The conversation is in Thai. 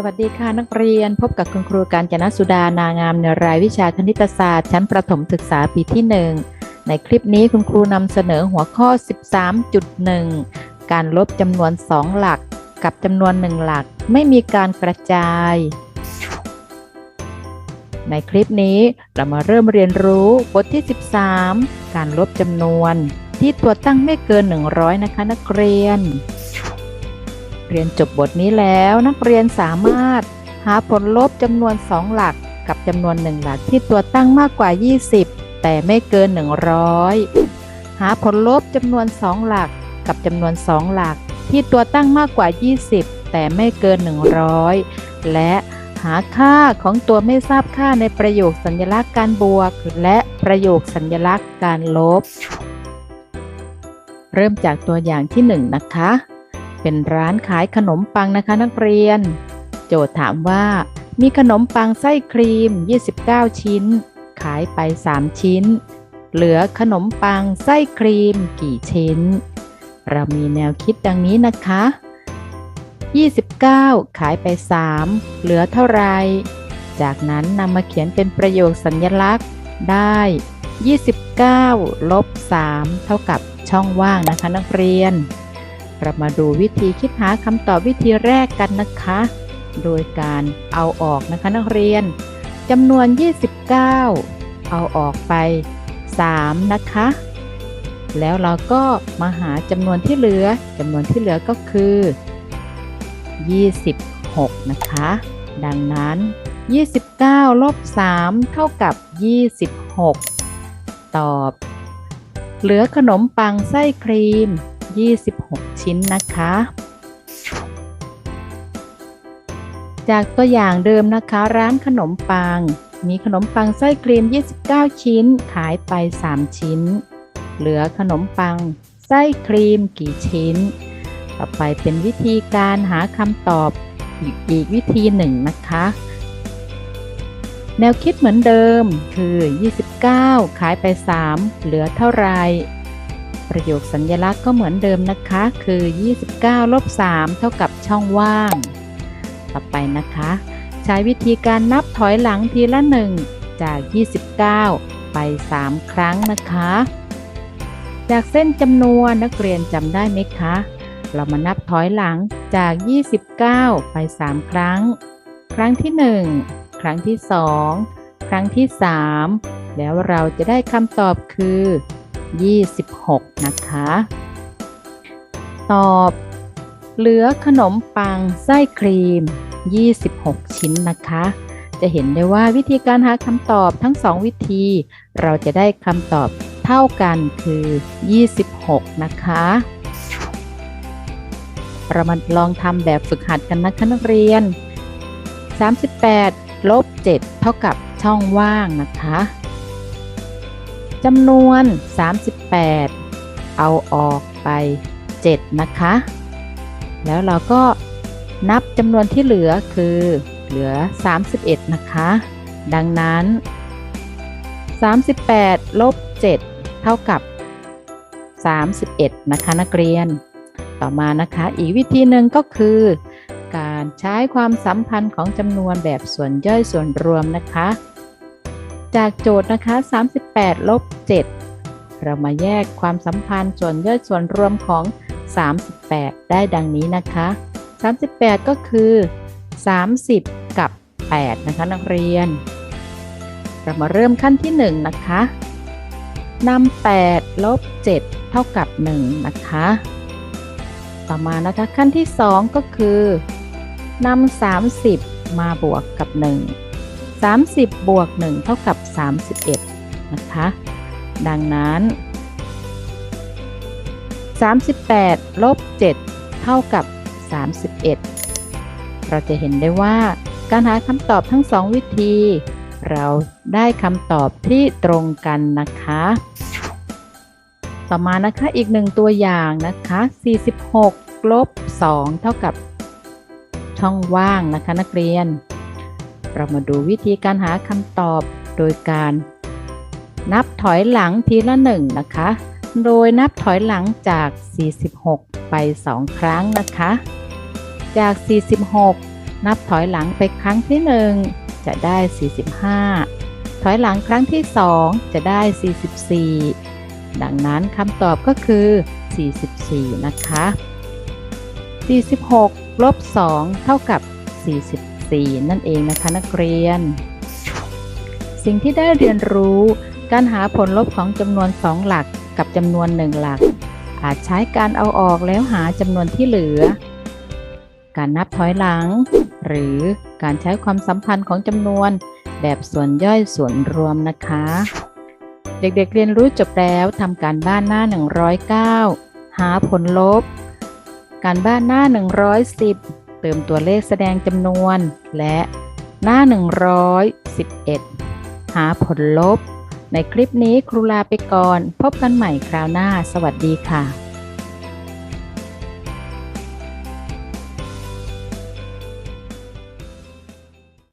สวัสดีค่ะนักเรียนพบกับคุณครูการจนสุดานางามในรายวิชาคณิตศาสตร์ชั้นประถมศึกษาปีที่ 1 ในคลิปนี้คุณครูนำเสนอหัวข้อ 13.1 การลบจำนวน 2 หลักกับจำนวน 1 หลักไม่มีการกระจาย ในคลิปนี้เรามาเริ่มเรียนรู้บทที่ 13 การลบจำนวน ที่ตัวตั้งไม่เกิน 100 นะคะนักเรียน เรียนจบบทนี้แล้วนักเรียนสามารถหาผลลบจำนวน 2 หลักกับจำนวน 1 หลักที่ตัวตั้งมากกว่า 20 แต่ไม่เกิน 100 หาผลลบจำนวน 2 หลักกับจำนวน 2 หลักที่ตัวตั้งมากกว่า 20 แต่ไม่เกิน 100 และหาค่าของตัวไม่ทราบค่าในประโยคสัญลักษณ์การบวก และประโยคสัญลักษณ์การลบ เริ่มจากตัวอย่างที่ 1 นะคะ เป็นร้านขายขนมปังนะคะนักเรียน โจทย์ถามว่า มีขนมปังไส้ครีม 29 ชิ้น ขายไป 3 ชิ้น เหลือขนมปังไส้ครีมกี่ชิ้น เรามีแนวคิดดังนี้นะคะ 29 ขายไป 3 เหลือเท่าไร จากนั้นนำมาเขียนเป็นประโยคสัญลักษณ์ได้ 29 ลบ 3 เท่ากับช่องว่างนะคะนักเรียน เรามาดูวิธีคิดหาคำตอบวิธีแรกกันนะคะ โดยการเอาออกนะคะนักเรียนจำนวน 29 เอาออกไป 3 นะคะ แล้วเราก็มาหาจำนวนที่เหลือจำนวนที่เหลือก็คือ 26 นะคะ ดังนั้น 29 ลบ 3 เท่ากับ 26 ตอบ เหลือขนมปังไส้ครีม 26 ชิ้นนะคะ จากตัวอย่างเดิมนะคะ ร้านขนมปัง มีขนมปังไส้ครีม 29 ชิ้น ขายไป 3 ชิ้น เหลือขนมปังไส้ครีมกี่ชิ้น ต่อไปเป็นวิธีการหาคำตอบอีกวิธีหนึ่งนะคะ แนวคิดเหมือนเดิมคือ 29 ขายไป 3 เหลือเท่าไหร ประโยคสัญลักษณ์ก็เหมือนเดิมนะคะ คือ 29ลบ3เท่ากับช่องว่าง ต่อไปนะคะ ใช้วิธีการนับถอยหลังทีละ 1 จาก 29 ไป 3 ครั้งนะคะ จากเส้นจำนวนนักเรียนจำได้ไหมคะ เรามานับถอยหลังจาก 29 ไป 3 ครั้ง ครั้งที่ 1 ครั้งที่ 2 ครั้งที่ 3 แล้วเราจะได้คำตอบคือ 26 นะคะ ตอบ เหลือขนมปังไส้ครีม 26 ชิ้นนะคะ จะเห็นได้ว่าวิธีการหาคำตอบทั้ง 2 วิธี เราจะได้คำตอบเท่ากันคือ 26 นะคะเรามาลองทำแบบฝึกหัดกันนะคะนักเรียน 38 ลบ 7 เท่ากับช่องว่างนะคะ จำนวน 38 เอาออกไป 7 นะคะ แล้วเราก็นับจำนวนที่เหลือคือเหลือ 31 นะคะ ดังนั้น 38 ลบ 7 เท่ากับ 31 นะคะนักเรียน ต่อมานะคะ อีกวิธีหนึ่งก็คือ การใช้ความสัมพันธ์ของจำนวนแบบส่วนย่อยส่วนรวมนะคะ จากโจทย์นะคะ 38 ลบ 7 เรามาแยกความสัมพันธ์ส่วนย่อยส่วนรวมของ 38 ได้ดังนี้นะคะ 38 ก็คือ 30 กับ 8 นะคะนักเรียน เรามาเริ่มขั้นที่ 1 นะคะนำ8ลบ 7 เท่ากับ 1 นะคะ ต่อมานะคะขั้นที่ 2 ก็คือนำ30 มาบวกกับ 1 30 บวก 1 เท่ากับ 31 นะคะ ดังนั้น 38 ลบ 7 เท่ากับ 31 เราจะเห็นได้ว่าการหาคำตอบทั้ง2วิธี เราได้คำตอบที่ตรงกันนะคะ ต่อมานะคะอีกหนึ่งตัวอย่างนะคะ 46 ลบ 2 เท่ากับช่องว่างนะคะนักเรียน เรามาดูวิธีการหาคำตอบโดยการนับถอยหลังทีละหนึ่งนะคะ โดยนับถอยหลังจาก 46 ไป 2 ครั้งนะคะ จาก 46 นับถอยหลังไปครั้งที่ 1 จะได้ 45 ถอยหลังครั้งที่ 2 จะได้ 44 ดังนั้นคำตอบก็คือ 44 นะคะ 46 ลบ 2 เท่ากับ 4 นั่นเองนะคะนักเรียน สิ่งที่ได้เรียนรู้ การหาผลลบของจำนวน 2 หลักกับจำนวน 1 หลัก อาจใช้การเอาออกแล้วหาจำนวนที่เหลือ การนับถอยหลัง หรือการใช้ความสัมพันธ์ของจำนวน แบบส่วนย่อยส่วนรวมนะคะ เด็กๆเรียนรู้จบแล้วทำการบ้านหน้า 109 หาผลลบ การบ้านหน้า 110 เติมตัวเลขแสดงจำนวน และหน้า 111 หาผลลบ ในคลิปนี้ครูลาไปก่อน พบกันใหม่คราวหน้า สวัสดีค่ะ